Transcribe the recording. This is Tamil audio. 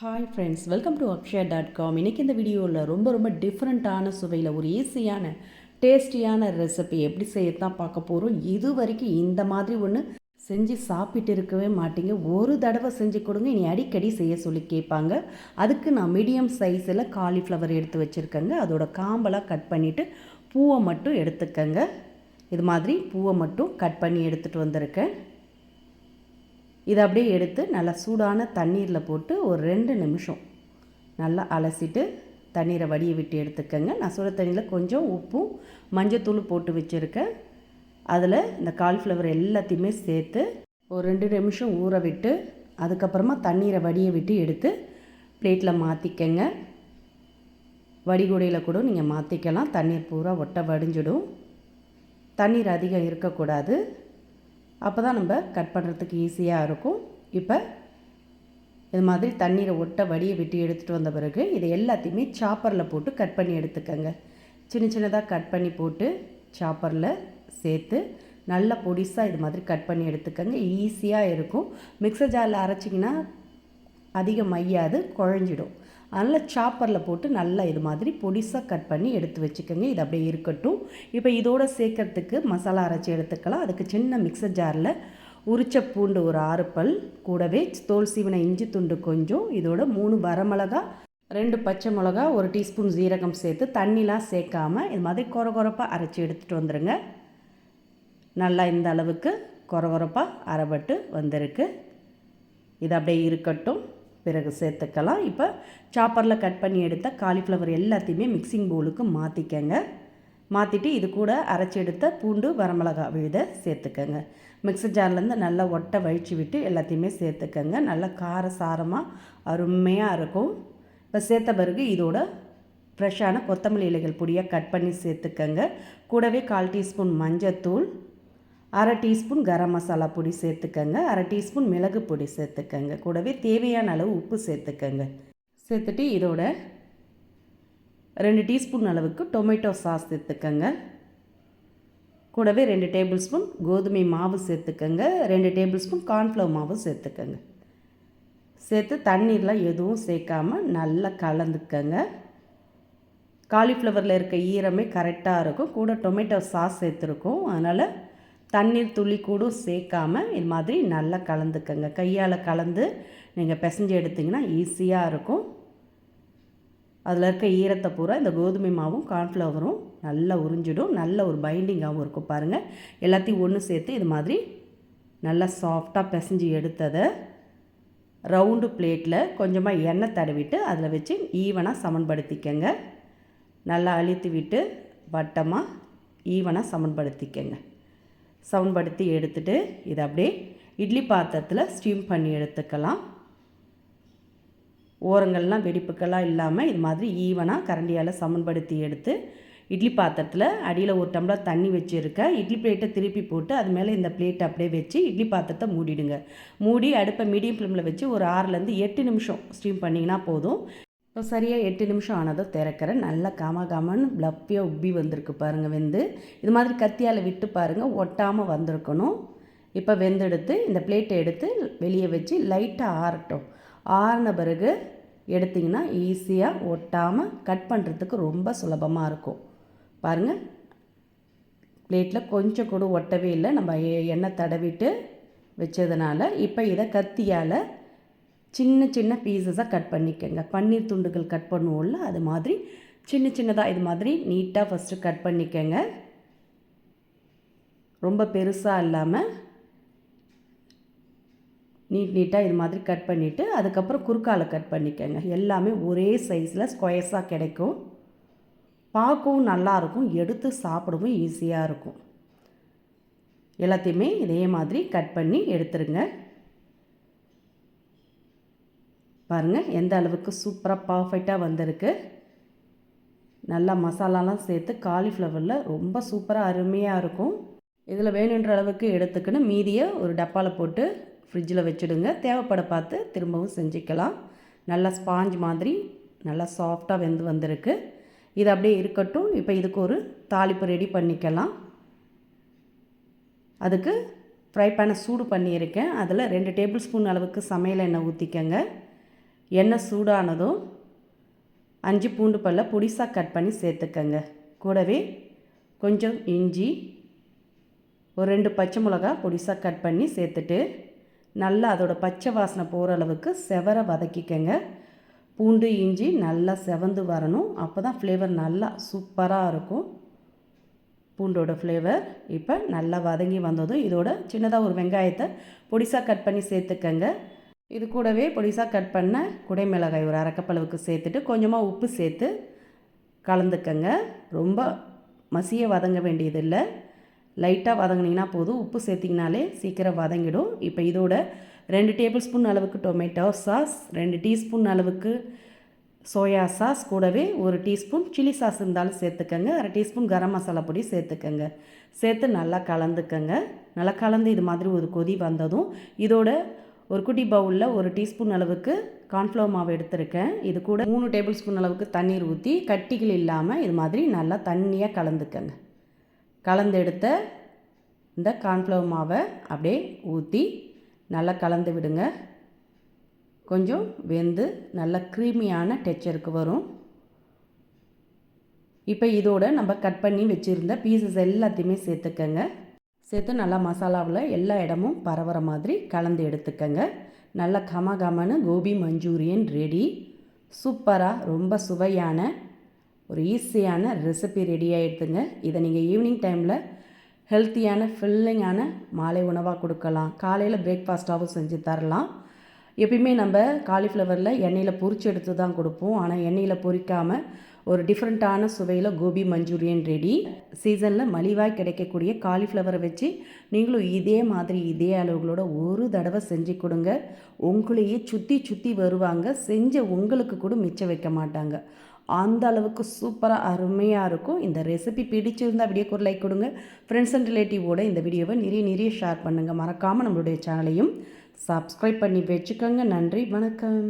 Hi friends welcome to Akshaya dot com இன்றைக்கி இந்த வீடியோவில் ரொம்ப ரொம்ப டிஃப்ரெண்ட்டான சுவையில் ஒரு ஈஸியான டேஸ்டியான ரெசிபி எப்படி செய்யத்தான் பார்க்க போகிறோம் இது வரைக்கும் இந்த மாதிரி ஒன்று செஞ்சு சாப்பிட்டு இருக்கவே மாட்டீங்க. ஒரு தடவை செஞ்சு கொடுங்க இனி அடிக்கடி செய்ய சொல்லி கேட்பாங்க. அதுக்கு நான் மீடியம் சைஸில் காலிஃப்ளவர் எடுத்து வச்சுருக்கேங்க. அதோட காம்பெல்லாம் கட் பண்ணிவிட்டு பூவை மட்டும் எடுத்துக்கங்க. இது மாதிரி பூவை மட்டும் கட் பண்ணி எடுத்துகிட்டு வந்திருக்கேன். இதை அப்படியே எடுத்து நல்லா சூடான தண்ணீரில் போட்டு ஒரு ரெண்டு நிமிஷம் நல்லா அலசிட்டு தண்ணீரை வடியை விட்டு எடுத்துக்கோங்க. நான் சுட தண்ணியில் கொஞ்சம் உப்பும் மஞ்சத்தூள் போட்டு வச்சுருக்கேன். அதில் இந்த காலிஃப்ளவர் எல்லாத்தையுமே சேர்த்து ஒரு ரெண்டு நிமிஷம் ஊற விட்டு அதுக்கப்புறமா தண்ணீரை வடியை விட்டு எடுத்து பிளேட்டில் மாற்றிக்கங்க. வடிகுடையில் கூட நீங்கள் மாற்றிக்கலாம். தண்ணீர் பூரா ஒட்ட வடிஞ்சிடும். தண்ணீர் அதிகம் இருக்கக்கூடாது. அப்போ தான் நம்ம கட் பண்ணுறதுக்கு ஈஸியாக இருக்கும். இப்போ இது மாதிரி தண்ணீரை ஒட்ட வடியை விட்டு எடுத்துகிட்டு வந்த பிறகு இதை எல்லாத்தையுமே சாப்பரில் போட்டு கட் பண்ணி எடுத்துக்கங்க. சின்ன சின்னதாக கட் பண்ணி போட்டு சாப்பரில் சேர்த்து நல்ல பொடிசாக இது மாதிரி கட் பண்ணி எடுத்துக்கங்க. ஈஸியாக இருக்கும். மிக்சர் ஜாரில் அரைச்சிங்கன்னா அதிகம் மையாது குழஞ்சிடும். அதனால் சாப்பரில் போட்டு நல்லா இது மாதிரி பொடிசாக கட் பண்ணி எடுத்து வச்சுக்கோங்க. இது அப்படியே இருக்கட்டும். இப்போ இதோடு சேர்க்கறதுக்கு மசாலா அரைச்சி எடுத்துக்கலாம். அதுக்கு சின்ன மிக்சர் ஜாரில் உரிச்ச பூண்டு ஒரு ஆறு பல் கூடவே தோல் சீவனை இஞ்சி துண்டு கொஞ்சம் இதோட மூணு வரமிளகா ரெண்டு பச்சை மிளகா ஒரு டீஸ்பூன் ஜீரகம் சேர்த்து தண்ணிலாம் சேர்க்காம இது மாதிரி கொர கொரப்பாக அரைச்சி எடுத்துகிட்டு வந்துடுங்க நல்லா இந்த அளவுக்கு குறை அரைபட்டு வந்திருக்கு. இது அப்படியே இருக்கட்டும். பிறகு சேர்த்துக்கலாம். இப்போ சாப்பரில் கட் பண்ணி எடுத்த காலிஃப்ளவர் எல்லாத்தையுமே மிக்சிங் பவுலுக்கு மாற்றிக்கங்க மாற்றிட்டு இது கூட அரைச்சி எடுத்த பூண்டு வரமிளகா விழுத சேர்த்துக்கங்க. மிக்சர் ஜார்லேருந்து நல்லா ஒட்டை வழித்து விட்டு எல்லாத்தையுமே சேர்த்துக்கங்க. நல்லா கார சாரமாக அருமையாக இருக்கும். இப்போ சேர்த்த பிறகு இதோட ஃப்ரெஷ்ஷான கொத்தமல்லி இலைகள் பொடியாக கட் பண்ணி சேர்த்துக்கங்க. கூடவே கால் டீஸ்பூன் மஞ்சத்தூள் அரை டீஸ்பூன் கரம் மசாலா பொடி சேர்த்துக்கங்க அரை டீஸ்பூன் மிளகு பொடி சேர்த்துக்கங்க. கூடவே தேவையான அளவு உப்பு சேர்த்துக்கங்க. சேர்த்துட்டு இதோட ரெண்டு டீஸ்பூன் அளவுக்கு டொமேட்டோ சாஸ் சேர்த்துக்கங்க. கூடவே ரெண்டு டேபிள் ஸ்பூன் கோதுமை மாவு சேர்த்துக்கங்க. ரெண்டு டேபிள் ஸ்பூன் கார்ன்ஃப்ளவர் மாவு சேர்த்துக்கங்க. சேர்த்து தண்ணீர்லாம் எதுவும் சேர்க்காமல் நல்லா கலந்துக்கங்க. காலிஃப்ளவரில் இருக்க ஈரமே கரெக்டாக இருக்கும். கூட டொமேட்டோ சாஸ் சேர்த்துருக்கோம். அதனால் தண்ணீர் துளி கூட சேர்க்காம இது மாதிரி நல்லா கலந்துக்கங்க. கையால் கலந்து நீங்கள் பிசைஞ்சு எடுத்திங்கன்னா ஈஸியாக இருக்கும். அதில் இருக்க ஈரத்தை பூரா இந்த கோதுமை மாவும் கார்ன்ஃப்ளவரும் நல்லா உறிஞ்சிடும். நல்ல ஒரு பைண்டிங்காகவும் இருக்கும் பாருங்கள் எல்லாத்தையும் ஒன்று சேர்த்து இது மாதிரி நல்லா சாஃப்டாக பிசைஞ்சு எடுத்ததை ரவுண்டு பிளேட்டில் கொஞ்சமாக எண்ணெய் தடவிட்டு அதில் வச்சு ஈவனாக சமன்படுத்திக்கங்க. நல்லா அழுத்தி விட்டு வட்டமாக ஈவனாக சமன்படுத்திக்கங்க. சவுண்ட்படுத்தி எடுத்துகிட்டு இதை அப்படியே இட்லி பாத்திரத்தில் ஸ்டீம் பண்ணி எடுத்துக்கலாம். ஓரங்கள்லாம் வெடிப்புக்கெல்லாம் இல்லாமல் இது மாதிரி ஈவனாக கரண்டியால் சமன்படுத்தி எடுத்து இட்லி பாத்திரத்தில் அடியில் ஒரு டம்ளர் தண்ணி வச்சுருக்கேன் இட்லி பிளேட்டை திருப்பி போட்டு அது மேலே இந்த பிளேட்டை அப்படியே வச்சு இட்லி பாத்திரத்தை மூடிடுங்க. மூடி அடுப்பை மீடியம் ஃப்ளேமில் வச்சு ஒரு ஆறுலேருந்து எட்டு நிமிஷம் ஸ்டீம் பண்ணிங்கன்னா போதும். இப்போ சரியாக எட்டு நிமிஷம் ஆனதும் திறக்கிறேன். நல்லா காம காமன்னு ப்ளப்பியாக உப்பி வந்திருக்கு பாருங்கள் வெந்து. இது மாதிரி கத்தியால் விட்டு பாருங்கள் ஒட்டாமல் வந்திருக்கணும். இப்போ வெந்தெடுத்து இந்த பிளேட்டை எடுத்து வெளியே வச்சு லைட்டாக ஆறட்டும். ஆறின பிறகு எடுத்திங்கன்னா ஈஸியாக ஒட்டாமல் கட் பண்ணுறதுக்கு ரொம்ப சுலபமாக இருக்கும். பாருங்கள் பிளேட்டில் கொஞ்சம் கூட ஒட்டவே இல்லை. நம்ம எண்ணெய் தடவிட்டு வச்சதுனால இப்போ இதை கத்தியால் சின்ன சின்ன பீசஸாக கட் பண்ணிக்கோங்க. பன்னீர் துண்டுகள் கட் பண்ணுவோம்ல அது மாதிரி சின்ன சின்னதாக இது மாதிரி நீட்டாக ஃபஸ்ட்டு கட் பண்ணிக்கோங்க. ரொம்ப பெருசாக இல்லாமல் நீட் நீட்டாக இது மாதிரி கட் பண்ணிவிட்டு அதுக்கப்புறம் குறுக்கால கட் பண்ணிக்கோங்க. எல்லாமே ஒரே சைஸில் ஸ்கொயர்ஸாக கிடைக்கும். பார்க்கவும் நல்லாயிருக்கும் எடுத்து சாப்பிடவும் ஈஸியாக இருக்கும். எல்லாத்தையுமே இதே மாதிரி கட் பண்ணி எடுத்துருங்க. பாருங்கள் எந்த அளவுக்கு சூப்பராக பர்ஃபெக்டாக வந்திருக்கு. நல்லா மசாலாலாம் சேர்த்து காலிஃப்ளவரில் ரொம்ப சூப்பராக அருமையாக இருக்கும். இதில் வேணுன்ற அளவுக்கு எடுத்துக்கின்னு மீதியை ஒரு டப்பாவில் போட்டு ஃப்ரிட்ஜில் வச்சுடுங்க. தேவைப்பட பார்த்து திரும்பவும் செஞ்சுக்கலாம். நல்லா ஸ்பாஞ்ச் மாதிரி நல்லா சாஃப்டாக வெந்து வந்திருக்கு. இது அப்படியே இருக்கட்டும். இப்போ இதுக்கு ஒரு தாளிப்பு ரெடி பண்ணிக்கலாம். அதுக்கு ஃப்ரை பேனை சூடு பண்ணியிருக்கேன். அதில் ரெண்டு டேபிள் ஸ்பூன் அளவுக்கு சமையல் எண்ணெய் ஊற்றிக்கங்க எண்ணெய் சூடானதும் அஞ்சு பூண்டு பல்ல பொடிசாக கட் பண்ணி சேர்த்துக்கங்க. கூடவே கொஞ்சம் இஞ்சி ஒரு ரெண்டு பச்சை மிளகா பொடிசாக கட் பண்ணி சேர்த்துட்டு நல்லா அதோடய பச்சை வாசனை போகிற அளவுக்கு செவர வதக்கிக்கங்க. பூண்டு இஞ்சி நல்லா செவந்து வரணும். அப்போ தான் ஃப்ளேவர் நல்லா சூப்பராக இருக்கும். பூண்டோட ஃப்ளேவர் இப்போ நல்லா வதங்கி வந்ததும் இதோட சின்னதாக ஒரு வெங்காயத்தை பொடிசாக கட் பண்ணி சேர்த்துக்கங்க. இது கூடவே பொடிசாக கட் பண்ண குடைமிளகாய் ஒரு அரைக்கப்பளவுக்கு சேர்த்துட்டு கொஞ்சமாக உப்பு சேர்த்து கலந்துக்கங்க. ரொம்ப மசிய வதங்க வேண்டியதில்லை. லைட்டாக வதங்கினீங்கன்னா போதும். உப்பு சேர்த்திங்கனாலே சீக்கிரம் வதங்கிடும். இப்போ இதோட ரெண்டு டேபிள் ஸ்பூன் அளவுக்கு டொமேட்டோ சாஸ் ரெண்டு டீஸ்பூன் அளவுக்கு சோயா சாஸ் கூடவே ஒரு டீஸ்பூன் சில்லி சாஸ் இருந்தாலும் சேர்த்துக்கங்க. அரை டீஸ்பூன் கரம் மசாலா பொடி சேர்த்துக்கங்க. சேர்த்து நல்லா கலந்துக்கங்க. நல்லா கலந்து இது மாதிரி ஒரு கொதி வந்ததும் இதோட ஒரு குட்டி பவுலில் ஒரு டீஸ்பூன் அளவுக்கு கார்ன்ஃப்ளவர் மாவு எடுத்திருக்கேன். இது கூட மூணு டேபிள் ஸ்பூன் அளவுக்கு தண்ணீர் ஊற்றி கட்டிகள் இல்லாமல் இது மாதிரி நல்லா தண்ணியாக கலந்துக்கங்க. கலந்து எடுத்த இந்த கார்ன்ஃப்ளவர் மாவை அப்படியே ஊற்றி நல்லா கலந்து விடுங்க. கொஞ்சம் வெந்து நல்ல க்ரீமியான டெக்சருக்கு வரும். இப்போ இதோட நம்ம கட் பண்ணி வச்சுருந்த பீசஸ் எல்லாத்தையுமே சேர்த்துக்கங்க. சேர்த்து நல்லா மசாலாவில் எல்லா இடமும் பரவுற மாதிரி கலந்து எடுத்துக்கங்க. நல்லா கம கமனு கோபி மஞ்சூரியன் ரெடி சூப்பராக ரொம்ப சுவையான ஒரு ஈஸியான ரெசிபி ரெடி ஆகிடுதுங்க இதை நீங்கள் ஈவினிங் டைமில் ஹெல்த்தியான ஃபில்லிங்கான மாலை உணவாக கொடுக்கலாம். காலையில் பிரேக்ஃபாஸ்ட்டாகவும் செஞ்சு தரலாம். எப்பயுமே நம்ம காலிஃப்ளவரில் எண்ணெயில் பொரிச்சு எடுத்து தான் கொடுப்போம். ஆனால் எண்ணெயில் பொரிக்காமல் ஒரு டிஃப்ரெண்ட்டான சுவையில் கோபி மஞ்சூரியன் ரெடி சீசனில் மலிவாய் கிடைக்கக்கூடிய காலிஃப்ளவரை வச்சு நீங்களும் இதே மாதிரி இதே அளவுகளோட ஒரு தடவை செஞ்சு கொடுங்க. உங்களையே சுற்றி சுற்றி வருவாங்க. செஞ்ச உங்களுக்கு கூட மிச்சம் வைக்க மாட்டாங்க. அந்த அளவுக்கு சூப்பராக அருமையாக இருக்கும். இந்த ரெசிபி பிடிச்சிருந்தால் வீடியோக்கு ஒரு லைக் கொடுங்க. ஃப்ரெண்ட்ஸ் அண்ட் ரிலேட்டிவோட இந்த வீடியோவை நிறைய நிறைய ஷேர் பண்ணுங்கள் மறக்காமல் நம்மளுடைய சேனலையும் சப்ஸ்கிரைப் பண்ணி வச்சுக்கோங்க. நன்றி வணக்கம்.